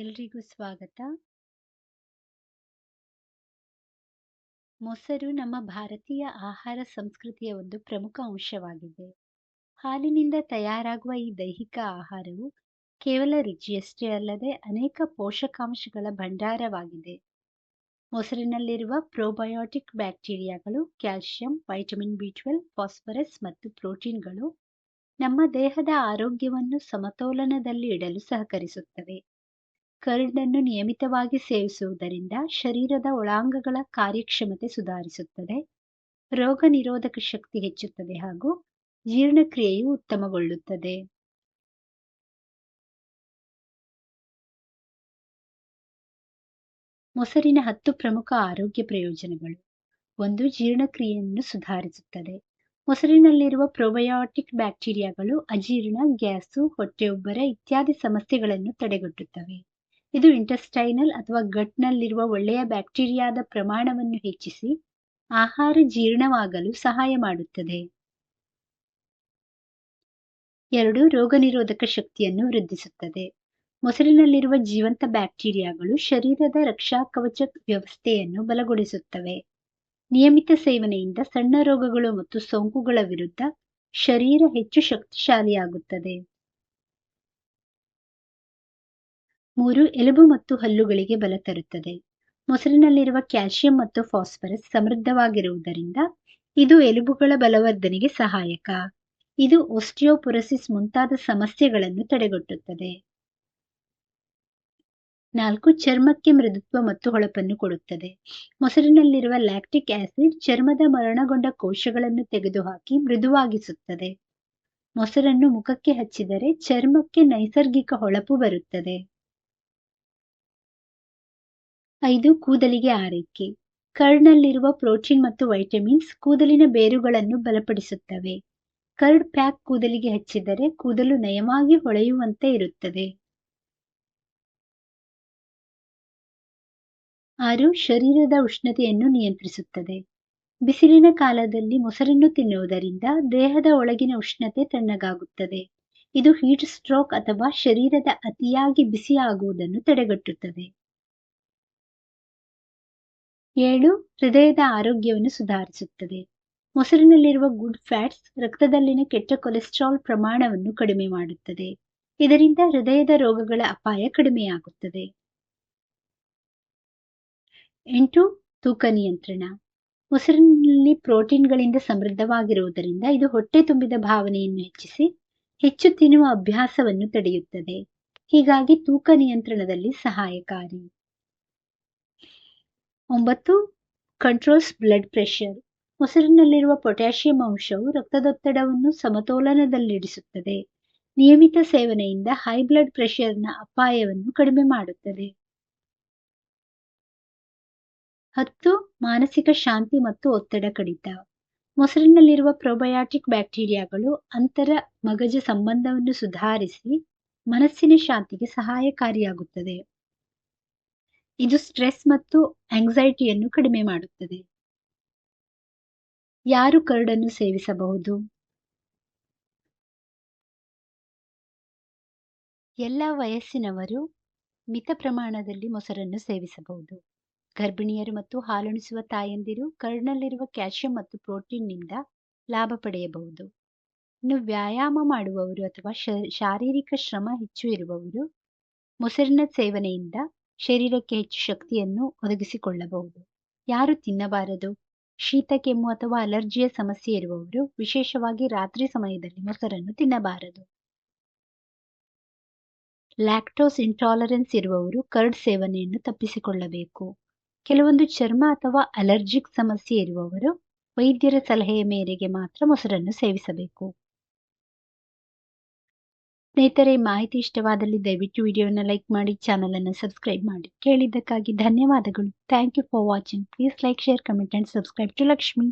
ಎಲ್ರಿಗೂ ಸ್ವಾಗತ. ಮೊಸರು ನಮ್ಮ ಭಾರತೀಯ ಆಹಾರ ಸಂಸ್ಕೃತಿಯ ಒಂದು ಪ್ರಮುಖ ಅಂಶವಾಗಿದೆ. ಹಾಲಿನಿಂದ ತಯಾರಾಗುವ ಈ ದೈಹಿಕ ಆಹಾರವು ಕೇವಲ ರುಚಿಯಷ್ಟೇ ಅಲ್ಲದೆ ಅನೇಕ ಪೋಷಕಾಂಶಗಳ ಭಂಡಾರವಾಗಿದೆ. ಮೊಸರಿನಲ್ಲಿರುವ ಪ್ರೊಬಯೋಟಿಕ್ ಬ್ಯಾಕ್ಟೀರಿಯಾಗಳು calcium vitamin B twelve, phosphorus ಮತ್ತು ಪ್ರೋಟೀನ್ಗಳು ನಮ್ಮ ದೇಹದ ಆರೋಗ್ಯವನ್ನು ಸಮತೋಲನದಲ್ಲಿ ಇಡಲು ಸಹಕರಿಸುತ್ತವೆ. ಕರ್ಡನ್ನು ನಿಯಮಿತವಾಗಿ ಸೇವಿಸುವುದರಿಂದ ಶರೀರದ ಒಳಾಂಗಗಳ ಕಾರ್ಯಕ್ಷಮತೆ ಸುಧಾರಿಸುತ್ತದೆ. ರೋಗ ನಿರೋಧಕ ಶಕ್ತಿ ಹೆಚ್ಚುತ್ತದೆ ಹಾಗೂ ಜೀರ್ಣಕ್ರಿಯೆಯು ಉತ್ತಮಗೊಳ್ಳುತ್ತದೆ. ಮೊಸರಿನ ಹತ್ತು ಪ್ರಮುಖ ಆರೋಗ್ಯ ಪ್ರಯೋಜನಗಳು. ಒಂದು, ಜೀರ್ಣಕ್ರಿಯೆಯನ್ನು ಸುಧಾರಿಸುತ್ತದೆ. ಮೊಸರಿನಲ್ಲಿರುವ ಪ್ರೊಬಯೋಟಿಕ್ ಬ್ಯಾಕ್ಟೀರಿಯಾಗಳು ಅಜೀರ್ಣ, ಗ್ಯಾಸು, ಹೊಟ್ಟೆಯುಬ್ಬರ ಇತ್ಯಾದಿ ಸಮಸ್ಯೆಗಳನ್ನು ತಡೆಗಟ್ಟುತ್ತವೆ. ಇದು ಇಂಟೆಸ್ಟೈನಲ್ ಅಥವಾ ಗಟ್ನಲ್ಲಿರುವ ಒಳ್ಳೆಯ ಬ್ಯಾಕ್ಟೀರಿಯಾದ ಪ್ರಮಾಣವನ್ನು ಹೆಚ್ಚಿಸಿ ಆಹಾರ ಜೀರ್ಣವಾಗಲು ಸಹಾಯ ಮಾಡುತ್ತದೆ. ಎರಡು ರೋಗ ನಿರೋಧಕ ಶಕ್ತಿಯನ್ನು ವೃದ್ಧಿಸುತ್ತದೆ. ಮೊಸರಿನಲ್ಲಿರುವ ಜೀವಂತ ಬ್ಯಾಕ್ಟೀರಿಯಾಗಳು ಶರೀರದ ರಕ್ಷಾ ಕವಚ ವ್ಯವಸ್ಥೆಯನ್ನು ಬಲಗೊಳಿಸುತ್ತವೆ. ನಿಯಮಿತ ಸೇವನೆಯಿಂದ ಸಣ್ಣ ರೋಗಗಳು ಮತ್ತು ಸೋಂಕುಗಳ ವಿರುದ್ಧ ಶರೀರ ಹೆಚ್ಚು ಶಕ್ತಿಶಾಲಿಯಾಗುತ್ತದೆ. ಮೂರು ಎಲುಬು ಮತ್ತು ಹಲ್ಲುಗಳಿಗೆ ಬಲ ತರುತ್ತದೆ. ಮೊಸರಿನಲ್ಲಿರುವ ಕ್ಯಾಲ್ಸಿಯಂ ಮತ್ತು ಫಾಸ್ಫರಸ್ ಸಮೃದ್ಧವಾಗಿರುವುದರಿಂದ ಇದು ಎಲುಬುಗಳ ಬಲವರ್ಧನೆಗೆ ಸಹಾಯಕ. ಇದು ಒಸ್ಟಿಯೋಪೊರಸಿಸ್ ಮುಂತಾದ ಸಮಸ್ಯೆಗಳನ್ನು ತಡೆಗಟ್ಟುತ್ತದೆ. ನಾಲ್ಕು, ಚರ್ಮಕ್ಕೆ ಮೃದುತ್ವ ಮತ್ತು ಹೊಳಪನ್ನು ಕೊಡುತ್ತದೆ. ಮೊಸರಿನಲ್ಲಿರುವ ಲ್ಯಾಕ್ಟಿಕ್ ಆಸಿಡ್ ಚರ್ಮದ ಮರಣಗೊಂಡ ಕೋಶಗಳನ್ನು ತೆಗೆದುಹಾಕಿ ಮೃದುವಾಗಿಸುತ್ತದೆ. ಮೊಸರನ್ನು ಮುಖಕ್ಕೆ ಹಚ್ಚಿದರೆ ಚರ್ಮಕ್ಕೆ ನೈಸರ್ಗಿಕ ಹೊಳಪು ಬರುತ್ತದೆ. ಐದು ಕೂದಲಿಗೆ ಆರೈಕೆ. ಕರ್ಡ್ನಲ್ಲಿರುವ ಪ್ರೋಟೀನ್ ಮತ್ತು ವೈಟಮಿನ್ಸ್ ಕೂದಲಿನ ಬೇರುಗಳನ್ನು ಬಲಪಡಿಸುತ್ತವೆ. ಕರ್ಡ್ ಪ್ಯಾಕ್ ಕೂದಲಿಗೆ ಹಚ್ಚಿದರೆ ಕೂದಲು ನಯವಾಗಿ ಹೊಳೆಯುವಂತೆ ಇರುತ್ತದೆ. ಆರು, ಶರೀರದ ಉಷ್ಣತೆಯನ್ನು ನಿಯಂತ್ರಿಸುತ್ತದೆ. ಬಿಸಿಲಿನ ಕಾಲದಲ್ಲಿ ಮೊಸರನ್ನು ತಿನ್ನುವುದರಿಂದ ದೇಹದ ಒಳಗಿನ ಉಷ್ಣತೆ ತಣ್ಣಗಾಗುತ್ತದೆ. ಇದು ಹೀಟ್ ಸ್ಟ್ರೋಕ್ ಅಥವಾ ಶರೀರದ ಅತಿಯಾಗಿ ಬಿಸಿಯಾಗುವುದನ್ನು ತಡೆಗಟ್ಟುತ್ತದೆ. ಏಳು ಹೃದಯದ ಆರೋಗ್ಯವನ್ನು ಸುಧಾರಿಸುತ್ತದೆ. ಮೊಸರಿನಲ್ಲಿರುವ ಗುಡ್ ಫ್ಯಾಟ್ಸ್ ರಕ್ತದಲ್ಲಿನ ಕೆಟ್ಟ ಕೊಲೆಸ್ಟ್ರಾಲ್ ಪ್ರಮಾಣವನ್ನು ಕಡಿಮೆ ಮಾಡುತ್ತದೆ. ಇದರಿಂದ ಹೃದಯದ ರೋಗಗಳ ಅಪಾಯ ಕಡಿಮೆಯಾಗುತ್ತದೆ. ಎಂಟು, ತೂಕ ನಿಯಂತ್ರಣ. ಮೊಸರಿನಲ್ಲಿ ಪ್ರೋಟೀನ್ಗಳಿಂದ ಸಮೃದ್ಧವಾಗಿರುವುದರಿಂದ ಇದು ಹೊಟ್ಟೆ ತುಂಬಿದ ಭಾವನೆಯನ್ನು ಹೆಚ್ಚಿಸಿ ಹೆಚ್ಚು ತಿನ್ನುವ ಅಭ್ಯಾಸವನ್ನು ತಡೆಯುತ್ತದೆ. ಹೀಗಾಗಿ ತೂಕ ನಿಯಂತ್ರಣದಲ್ಲಿ ಸಹಾಯಕಾರಿ. ಒಂಬತ್ತು ಕಂಟ್ರೋಲ್ಸ್ ಬ್ಲಡ್ ಪ್ರೆಷರ್ ಮೊಸರಿನಲ್ಲಿರುವ ಪೊಟ್ಯಾಷಿಯಂ ಅಂಶವು ರಕ್ತದೊತ್ತಡವನ್ನು ಸಮತೋಲನದಲ್ಲಿಡಿಸುತ್ತದೆ ನಿಯಮಿತ ಸೇವನೆಯಿಂದ ಹೈ ಬ್ಲಡ್ ಪ್ರೆಷರ್ನ ಅಪಾಯವನ್ನು ಕಡಿಮೆ ಮಾಡುತ್ತದೆ. ಹತ್ತು, ಮಾನಸಿಕ ಶಾಂತಿ ಮತ್ತು ಒತ್ತಡ ಕಡಿತ. ಮೊಸರಿನಲ್ಲಿರುವ ಪ್ರೊಬಯಾಟಿಕ್ ಬ್ಯಾಕ್ಟೀರಿಯಾಗಳು ಅಂತರ ಮಗಜ ಸಂಬಂಧವನ್ನು ಸುಧಾರಿಸಿ ಮನಸ್ಸಿನ ಶಾಂತಿಗೆ ಸಹಾಯಕಾರಿಯಾಗುತ್ತದೆ. ಇದು ಸ್ಟ್ರೆಸ್ ಮತ್ತು ಆಂಗ್ಸೈಟಿಯನ್ನು ಕಡಿಮೆ ಮಾಡುತ್ತದೆ. ಯಾರು ಕರಡನ್ನು ಸೇವಿಸಬಹುದು? ಎಲ್ಲ ವಯಸ್ಸಿನವರು ಮಿತ ಪ್ರಮಾಣದಲ್ಲಿ ಮೊಸರನ್ನು ಸೇವಿಸಬಹುದು. ಗರ್ಭಿಣಿಯರು ಮತ್ತು ಹಾಲುಣಿಸುವ ತಾಯಂದಿರು ಕರ್ಡ್ನಲ್ಲಿರುವ ಕ್ಯಾಲ್ಸಿಯಂ ಮತ್ತು ಪ್ರೋಟೀನ್ನಿಂದ ಲಾಭ ಪಡೆಯಬಹುದು. ಇನ್ನು ವ್ಯಾಯಾಮ ಮಾಡುವವರು ಅಥವಾ ಶಾರೀರಿಕ ಶ್ರಮ ಹೆಚ್ಚು ಇರುವವರು ಮೊಸರಿನ ಸೇವನೆಯಿಂದ ಶರೀರಕ್ಕೆ ಹೆಚ್ಚು ಶಕ್ತಿಯನ್ನು ಒದಗಿಸಿಕೊಳ್ಳಬಹುದು. ಯಾರು ತಿನ್ನಬಾರದು? ಶೀತ, ಕೆಮ್ಮು ಅಥವಾ ಅಲರ್ಜಿಯ ಸಮಸ್ಯೆ ಇರುವವರು ವಿಶೇಷವಾಗಿ ರಾತ್ರಿ ಸಮಯದಲ್ಲಿ ಮೊಸರನ್ನು ತಿನ್ನಬಾರದು. ಲ್ಯಾಕ್ಟೋಸ್ ಇಂಟಾಲರೆನ್ಸ್ ಇರುವವರು ಕರ್ಡ್ ಸೇವನೆಯನ್ನು ತಪ್ಪಿಸಿಕೊಳ್ಳಬೇಕು. ಕೆಲವೊಂದು ಚರ್ಮ ಅಥವಾ ಅಲರ್ಜಿಕ್ ಸಮಸ್ಯೆ ಇರುವವರು ವೈದ್ಯರ ಸಲಹೆಯ ಮೇರೆಗೆ ಮಾತ್ರ ಮೊಸರನ್ನು ಸೇವಿಸಬೇಕು. ಸ್ನೇಹಿತರೆ, ಮಾಹಿತಿ ಇಷ್ಟವಾದಲ್ಲಿ ದಯವಿಟ್ಟು ವಿಡಿಯೋನ ಲೈಕ್ ಮಾಡಿ ಚಾನೆಲ್ ಅನ್ನು ಸಬ್ಸ್ಕ್ರೈಬ್ ಮಾಡಿ. ಕೇಳಿದ್ದಕ್ಕಾಗಿ ಧನ್ಯವಾದಗಳು. Thank you for watching please like share comment and subscribe to Lakshmi